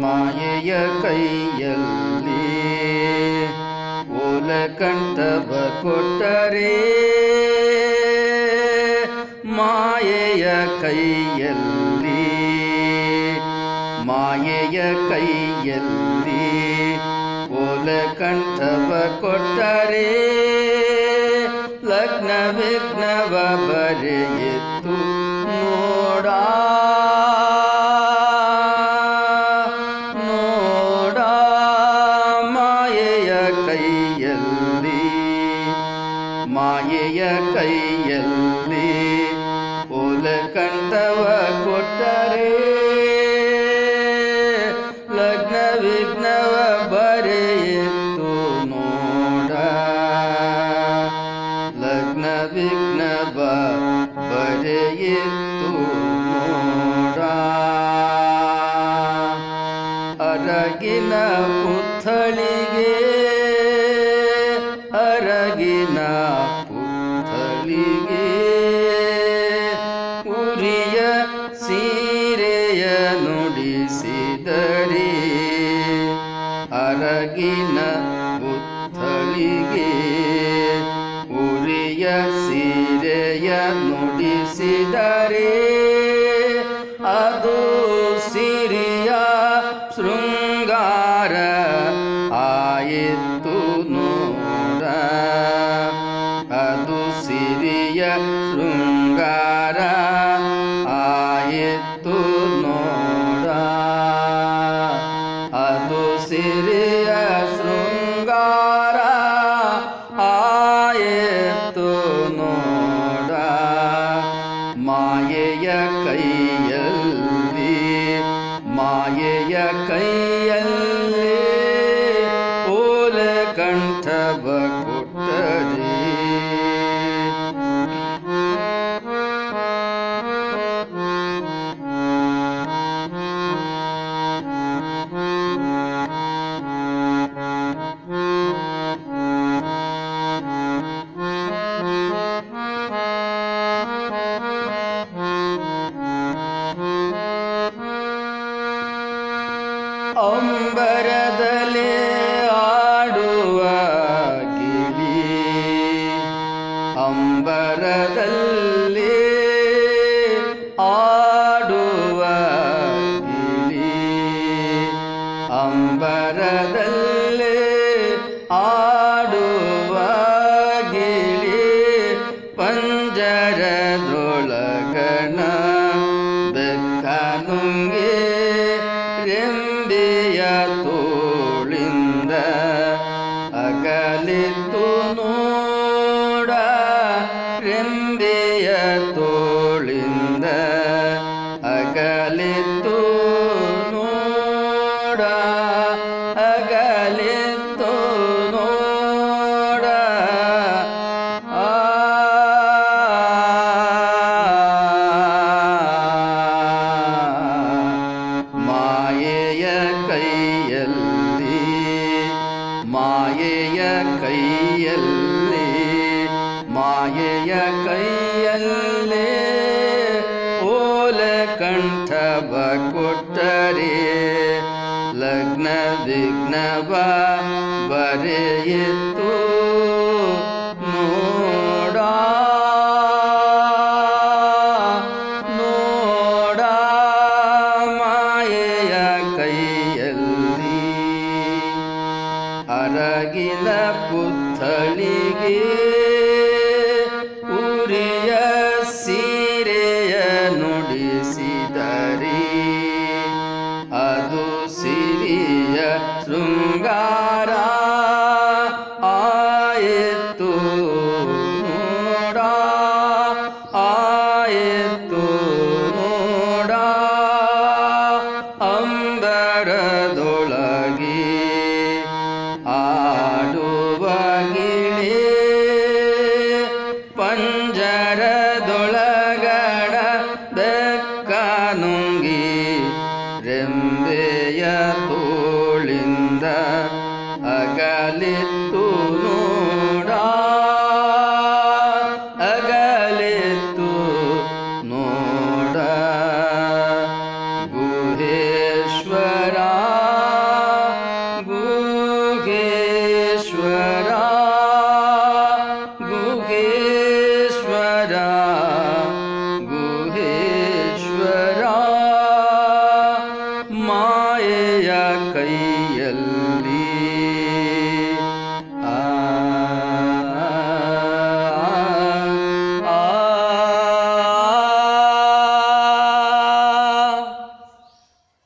ಮಾಯೆಯ ಕೈಯಲ್ಲಿ ಓಲ ಕಂಠವ ಕೊಟ್ಟರೆ ಮಾಯೆಯ ಕೈಯಲ್ಲಿ ಮಾಯೆಯ ಕೈಯಲ್ಲಿ ಓಲ ಕಂಠವ ಕೊಟ್ಟರೆ ಲಗ್ನ ವಿಘ್ನವ ಬರೆಯಿತು ನೋಡ ಮಾಯೆಯ ಕೈಯಲ್ಲಿ ಕಂಠವ ಕೊಟ್ಟರೆ ಲಗ್ನ ವಿಘ್ನವ ಬರೆಯಿತು ನೋಡ. ಲಗ್ನ ವಿಘ್ನವ ಬರೆಯಿತು ನೋಡ. ಅರಗಿನ ಪುತ್ಥಳಿಗೆ ಪುತ್ಥಳಿಗೆ ಉರಿಯ ಸೀರೆಯ ನುಡಿಸಿದರಿ ಅರಗಿನ ಬುತ್ತಳಿಗೆ ಉರಿಯ ಸೀರೆಯ ನುಡಿಸಿದರೆ ಶೃಂಗಾರ ಆಯಿತು ನೋಡ ಅದು ಸಿರಿಯ ಶೃಂಗಾರ ಆಯಿತು ನೋಡ ಮಾಯೆಯ ಕೈಯಲ್ಲಿ ಮಾಯೆಯ ಕೈಯಲ್ಲಿ ಅಂಬರದಲ್ಲಿ ಆಡುವ ಗಿಳಿ ಅಂಬರದಲ್ಲಿ ಆಡುವ ಗಿಳಿ ಅಂಬರದಲ್ಲಿ ಆಡುವ ಗಿಳಿ ಪಂಜರದೊಳಗಣ the ಕೈಯಲ್ಲಿ ಮಾಯೆಯ ಕೈಯಲ್ಲಿ ಓಲ ಕಂಠವ ಕೊಟ್ಟರೆ ಲಗ್ನ ವಿಘ್ನವ ಬರೆಯಿತು. ಪುತ್ಥಳಿಗೆ ಉರಿಯ ಸೀರೆಯ ನುಡಿಸಿದರಿ ಅದು ಸಿರಿಯ ಶೃಂಗಾರ Agalito no